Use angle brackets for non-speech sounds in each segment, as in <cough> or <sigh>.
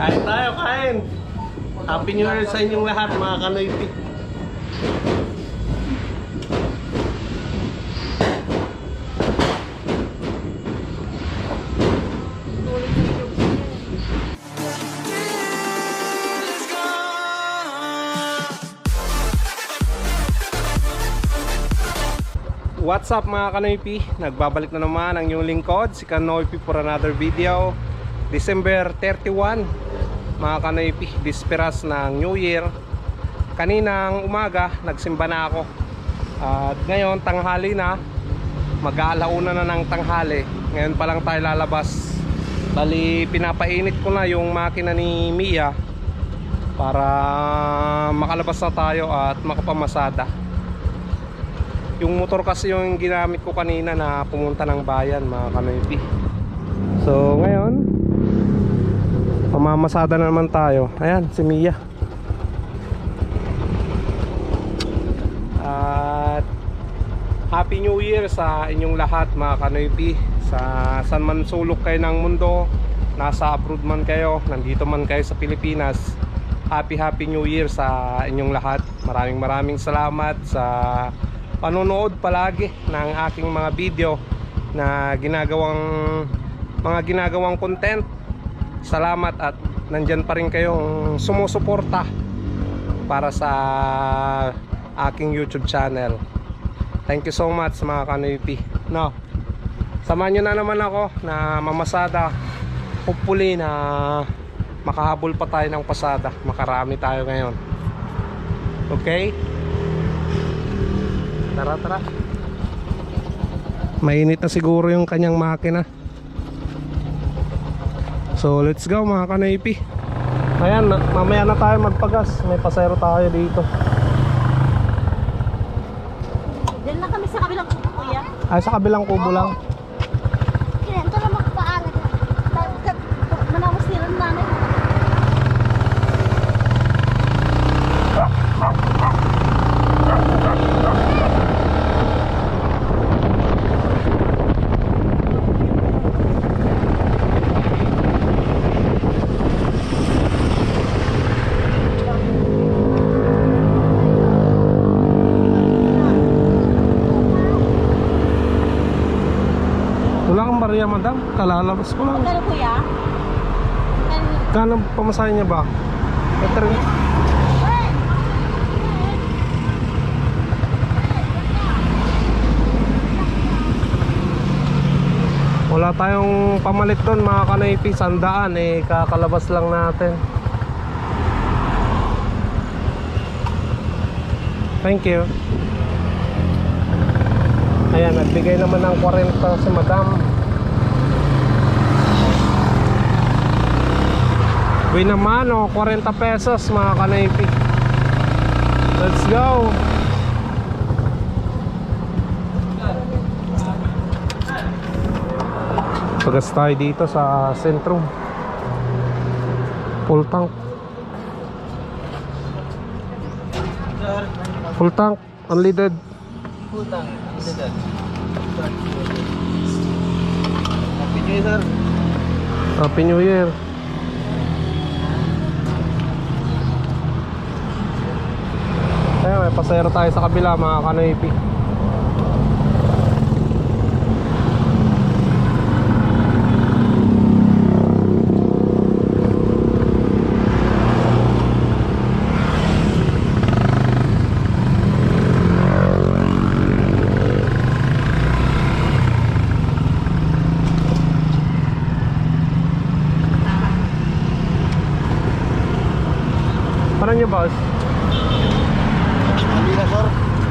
Kain tayo, kain. Happy New Year sa inyong lahat, mga kanoypi. What's up mga kanoypi? Nagbabalik na naman ang inyong lingkod, si Kanoypi for another video. December 31, mga kanoypi, bisperas ng New Year. Kaninang umaga, nagsimba na ako. At ngayon, tanghali na. Mag-aalauna na ng tanghali. Ngayon pa lang tayo lalabas. Bali, pinapainit ko na yung makina ni Mia para makalabas na tayo at makapamasada. Yung motor kasi yung ginamit ko kanina na pumunta ng bayan mga kanoypi. So ngayon, pamamasada na naman tayo. Ayan, si Mia. At Happy New Year sa inyong lahat mga kanoypi. Sa saan man sulok kayo ng mundo, nasa abroad man kayo, nandito man kayo sa Pilipinas. Happy Happy New Year sa inyong lahat. Maraming maraming salamat sa panonood palagi ng aking mga video na ginagawang mga ginagawang content. Salamat at nandyan pa rin kayong sumusuporta para sa aking YouTube channel. Thank you so much mga kanoypi. No. Samahan nyo na naman ako na mamasada. Hopefully na makahabol pa tayo ng pasada. Makarami tayo ngayon. Okay? Tara, tara. Mainit na siguro yung kanyang makina. So, let's go mga kanaypi. Ayan, ma- mamaya na tayo magpagas. May pasero tayo dito. Diyan lang kami sa kabilang kubo, kuya. Ay, sa kabilang kubo lang. Kinento na magpaalag. Manawas nila ng nanay. Wala kang barya, madam. Kalalabas ko lang. Magkano, kuya? Kano pamasahe niya ba? Ito rin. Wala tayong pamalit doon mga kanaypi. Sandaan eh. Kakalabas lang natin. Thank you. Ayan, nagbigay naman ng 40 si madam. Uy naman oh, 40 pesos mga kanaypi. Let's go. Pagas tayo dito sa sentrum. Full tank. Full tank, unleaded. Putang, ito dyan. Happy New Year. Happy New Year. Kaya may pasero tayo sa kabila mga kanoypi. Parang niyo boss?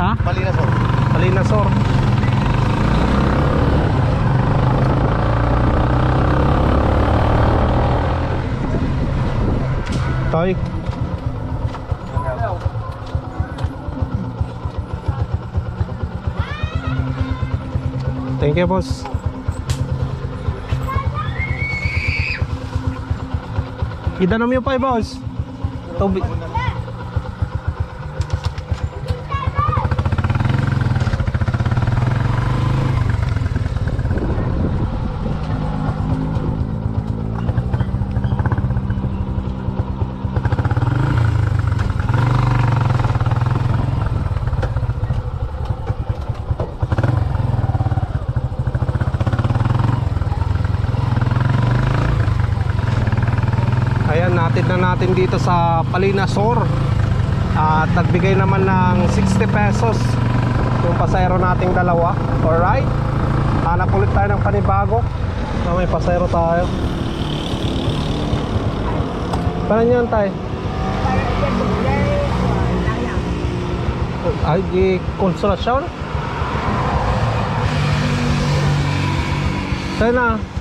Ha? Palina, sir. Palinasor. Toy. Thank you, boss. Idanom yung pa, boss. Tubig. Ayan, natin na natin dito sa Palinasor. At nagbigay naman ng 60 pesos yung pasayro nating dalawa. Alright? Hanap ulit tayo ng panibago. Na may pasayro tayo. Paano yan tayo? Ay, di konsolasyon? Tayo na.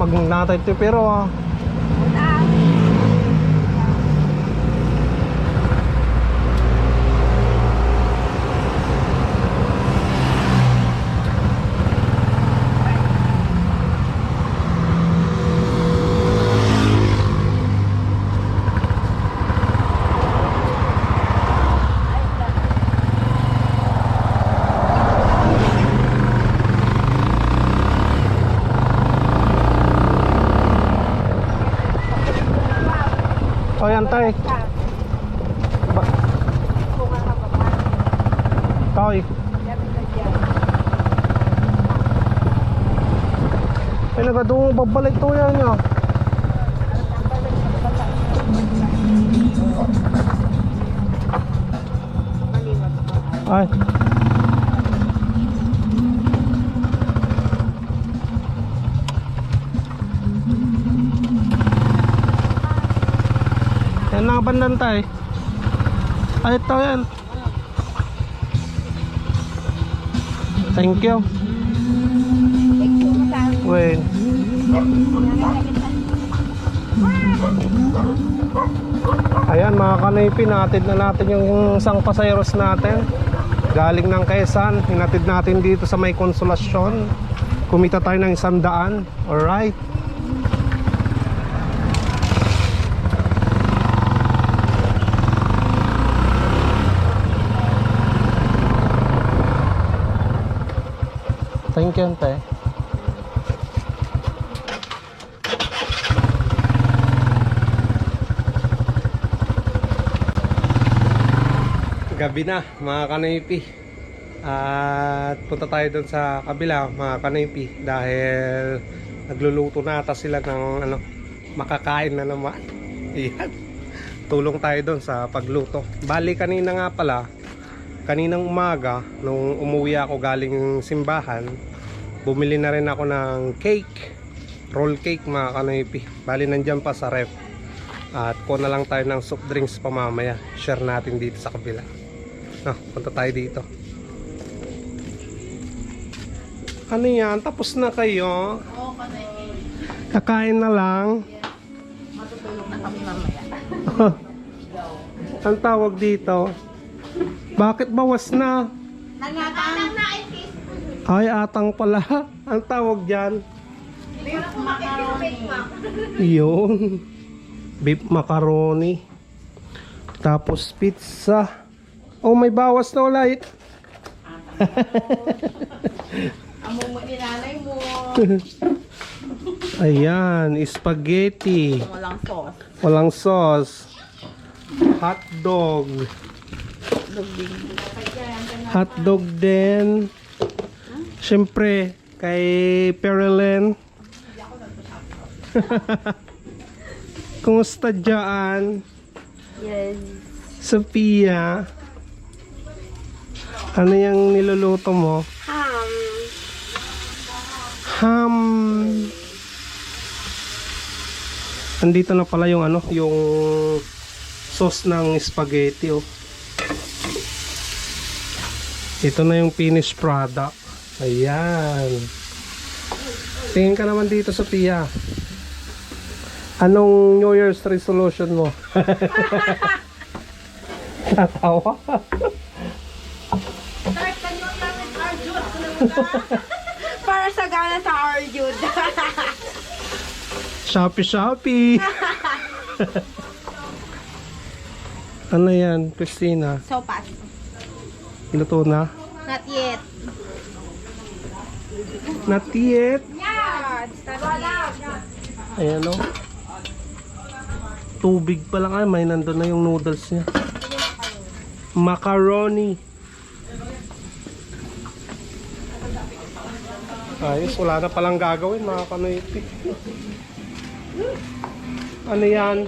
Magnatay ito pero ah. O yan tay. Tay. Ay nagadungo babalik to yan niya. Ay. Yan na bandan tay. Ay ito yan. Thank you. Wait. Ayan mga kanaypi, natin na natin yung isang pasayros natin. Galing ng Quezon, hinatid natin dito sa may konsolasyon. Kumita tayo ng isang daan. Alright. Thank you, ante. Gabi na, mga kanaypi. At punta tayo doon sa kabila, mga kanaypi. Dahil nagluluto na ata sila ng ano, makakain na naman. <laughs> Ayan. Tulong tayo doon sa pagluto. Bali kanina nga pala, kaninang umaga nung umuwi ako galing simbahan bumili na rin ako ng cake. Roll cake mga kanoypi. Bali nandyan pa sa ref. At ko na lang tayo ng soft drinks pamamaya share natin dito sa kabila. No, punta tayo dito. Ano yan? Tapos na kayo? Kakain na lang? Matutulog na kami mamaya. <laughs> ang tawag dito? Bakit bawas na? Nangatang na ay atang pala ang tawag dyan macaroni. Yun. Beef macaroni. Tapos pizza. Oh, may bawas na ulit. <laughs> Amo mo inanay mo. Ayan, spaghetti. Walang sauce. Walang sauce. Hot dog. Dugding. Hot dog din. Siyempre, kay Perilyn. <laughs> Kumusta dyan? Yes. Sophia. Ano yung niluluto mo? Ham. Ham. Andito na pala yung ano, yung sauce ng spaghetti oh. Ito na yung finished product. Ayan. Tingin ka naman dito, Sophia. Anong New Year's resolution mo? <laughs> Tatawa. <laughs> Para sa gana sa Arjun. <laughs> Shopee Shopee. ano yan, Christina? Sopas. Luto na? Not yet. Not yet. Ayan o. Tubig pa lang ay, may nandun na yung noodles niya. Macaroni. Ayos, wala na palang gagawin mga kanoypi. Ano yan?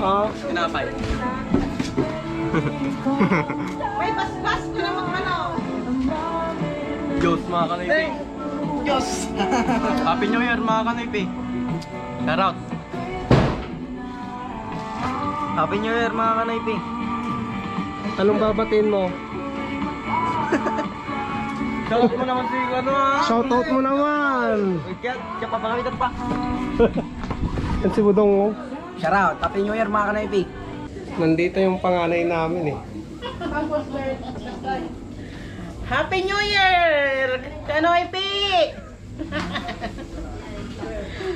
Ah, Tinapay. <laughs> Diyos mga kanipi. Diyos! <laughs> Happy New Year mga kanipi. Shout out. Happy New Year mga kanipi. anong babatiin mo? <laughs> Shout out mo naman si ano ah. Shoutout mo naman! Kaya, kaya papakamitan pa. <laughs> Yan si Budong oh. Shout out. Happy New Year mga kanipi. Nandito yung panganay namin eh. Happy New Year! Kanoypi!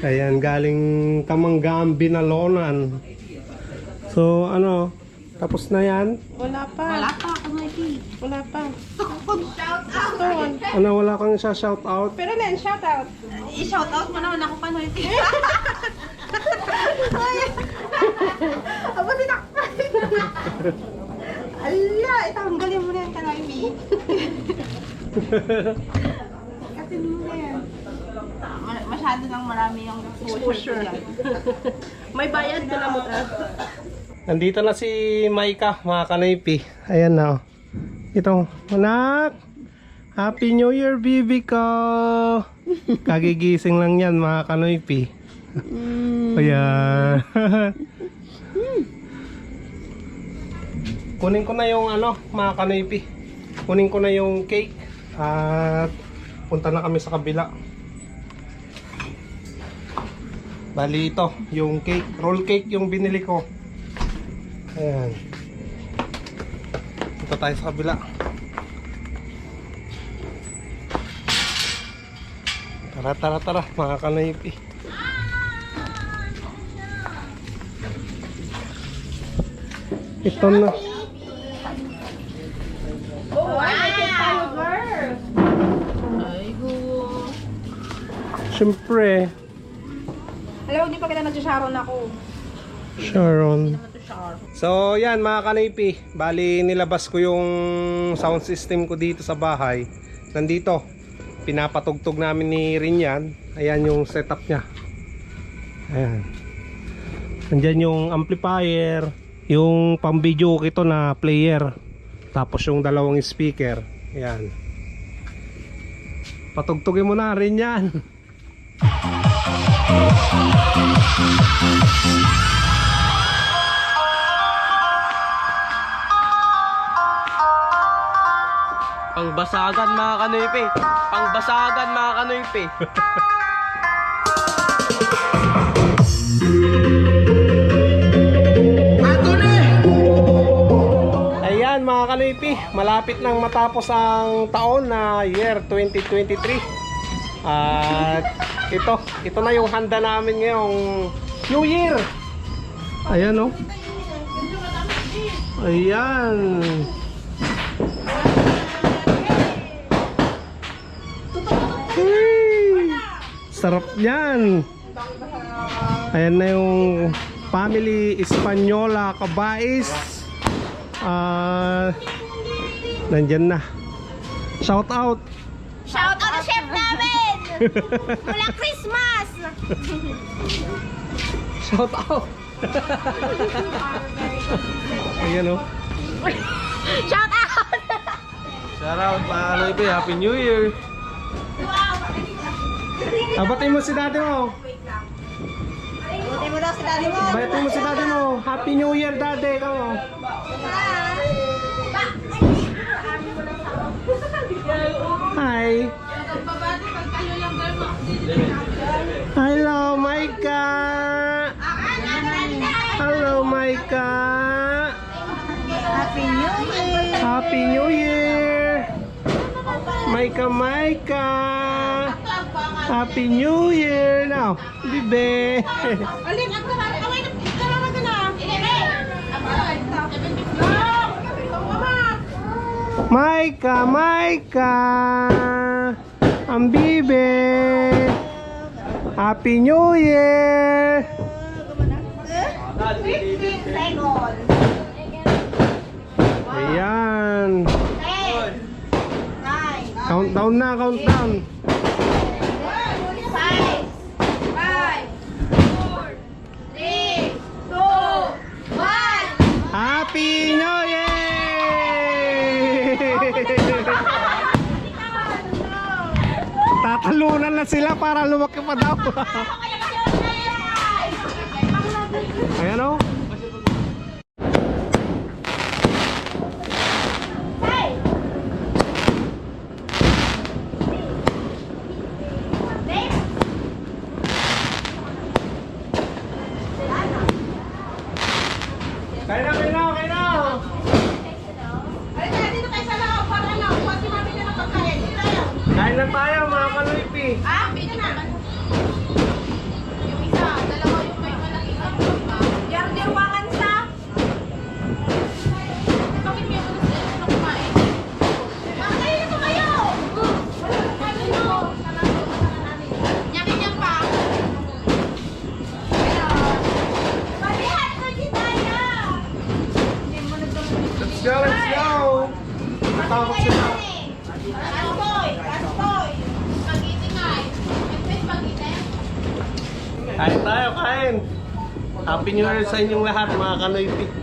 Ayan, galing Kamanggaan, Binalonan. So, ano, tapos na yan? Wala pa. Wala pa, Kanoypi. Wala pa. Shout out! Ano, wala kang sa shout out? Pero Len, shout out. I-shout out mo naman ako, Kanoypi. Aba, sinakpan. Ala, itanggalin mo na yan, Kanoypi. <laughs> Kasi mo na yan. Ma- Masyado nang marami yung exposure. May bayad ka na mo. <laughs> Nandito na si Maika, mga kanaypi. Ayan na, oh. Ito, anak! Happy New Year, baby ko! <laughs> Kagigising lang yan, mga kanoypi. Ayan. Kunin ko na yung ano, mga kanoypi. Kunin ko na yung cake. At punta na kami sa kabila. Bali ito, yung cake, roll cake yung binili ko. Ayan. Punta tayo sa kabila. Tara, tara, tara, mga kanaypi. Ito na. Oh, ay, may cake tayo, girl. Siyempre, Hello, hindi pa kita nag-sharon ako. Sharon. So, yan mga kanaypi. Bali, nilabas ko yung sound system ko dito sa bahay. Nandito. Pinapatugtog namin ni Rinyan. Ayan yung setup niya. Ayan. Nandyan yung amplifier. Yung pang video ito na player. Tapos yung dalawang speaker. Ayan. Patugtugin mo na Rinyan. <laughs> Pangbasagan mga kanipi. Pangbasagan mga kanipi. Ayan mga kalipi, malapit nang matapos ang taon na year 2023. At ito, ito na yung handa namin ngayong New Year. Ayan oh. Ayan. Hey! Sarap yan. Ayan na yung family Espanyola Kabais. Ah, nandyan na. Shout out. Shout out chef namin! Mula Christmas! Shout out. Ayan oh. Shout out! Shout out mga kanipi. Happy New Year. Abatin mo si daddy mo. Buti mo daw si daddy mo. Abatin mo si daddy mo. Happy New Year daddy. Ikaw. Hello, Maika. Hello, Maika. Happy New Year! Happy New Year. Maika, Maika. Happy New Year. Now, bibe. Maika, Maika. Ang bibe. Happy New Year. Ayan. Countdown na, countdown. Na sila para lumaki pa daw. Ayan o. Happy New Year sa inyong lahat mga kanoypi.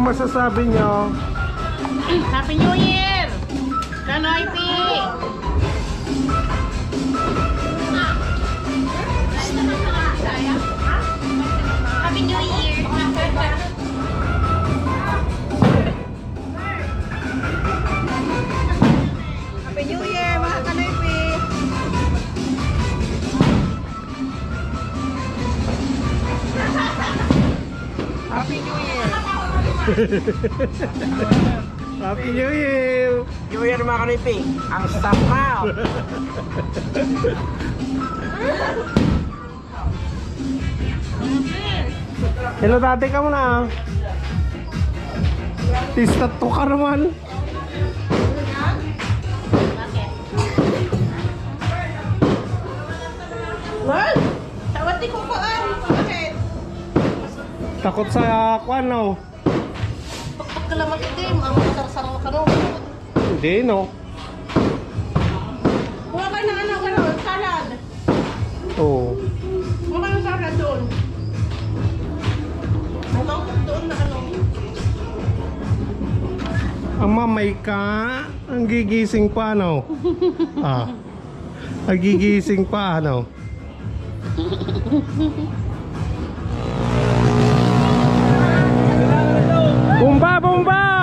Ano masasabi nyo? Happy New Year! Kanoy P! <laughs> Happy New Year! New Year mga kanipi. Ang sarap! Hello dati ka muna. Tista to ka naman. Well, tawad di ko paan. Bakit? Takot sa kwan no? Ka lang mag-game, ang sarsarang ka no. Hindi no. Kuha ka ng ano, gano'n, salad. Oo. Kuha ka ng salad doon. Mangkok doon na ano. Ang mamay ka, ang gigising pa no? ah. Ang gigising pa ano? bomba!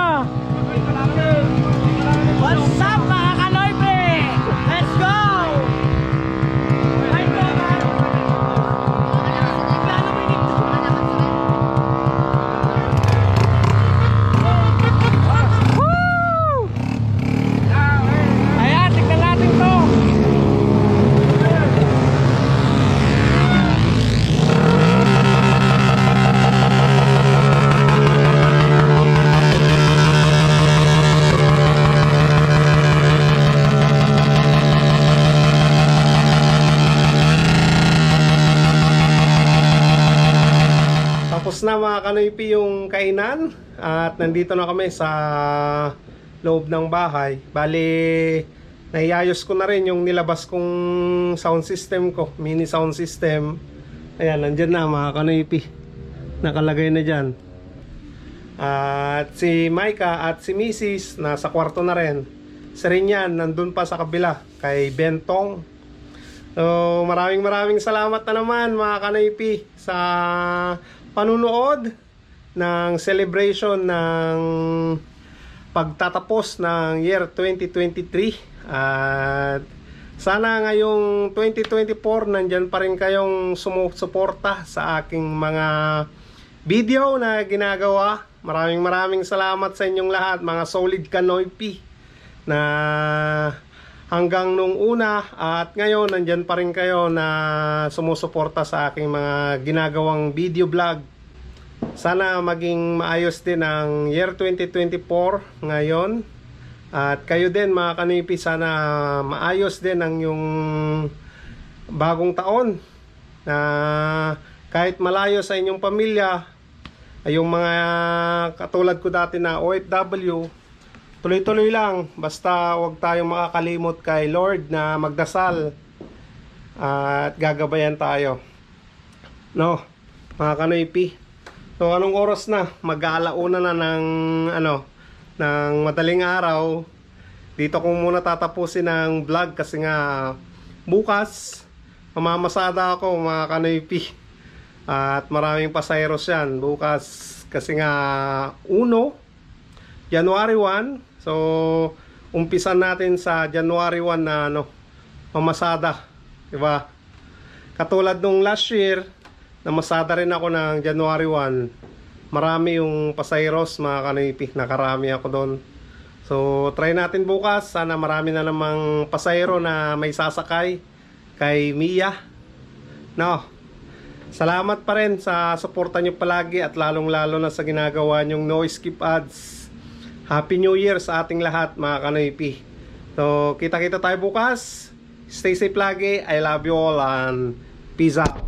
Kanoypi yung kainan at nandito na kami sa loob ng bahay. Bali, naiayos ko na rin yung nilabas kong sound system ko, mini sound system. Ayan, nandyan na mga kanoypi. Nakalagay na dyan. At si Micah at si Mrs. nasa kwarto na rin. Si Rinyan nandun pa sa kabila kay Bentong. So maraming maraming salamat na naman mga kanaypi sa panunood ng celebration ng pagtatapos ng year 2023 at sana ngayong 2024 nandyan pa rin kayong sumusuporta sa aking mga video na ginagawa. Maraming maraming salamat sa inyong lahat mga solid kanoypi na hanggang nung una at ngayon nandyan pa rin kayo na sumusuporta sa aking mga ginagawang video vlog. Sana maging maayos din ang year 2024 ngayon. At kayo din mga kanipi, sana maayos din ang yung bagong taon na kahit malayo sa inyong pamilya, ay yung mga katulad ko dati na OFW, tuloy-tuloy lang. Basta wag tayong makakalimot kay Lord na magdasal at gagabayan tayo. No, mga kanipi. So anong oras na? Mag-aalauna na ng ano, ng madaling araw. Dito ko muna tatapusin ang vlog kasi nga bukas mamamasada ako mga kanipi. At maraming pasayros yan bukas kasi nga uno January 1. So umpisan natin sa January 1 na ano mamasada, 'di ba? Katulad nung last year, namasada rin ako ng January 1. Marami yung pasayros, mga kanipi. Nakarami ako doon. So, try natin bukas. Sana marami na namang pasayro na may sasakay kay Mia. No. Salamat pa rin sa suporta nyo palagi at lalong-lalo na sa ginagawa nyong no skip ads. Happy New Year sa ating lahat, mga kanipi. So, kita-kita tayo bukas. Stay safe lagi. I love you all and peace out.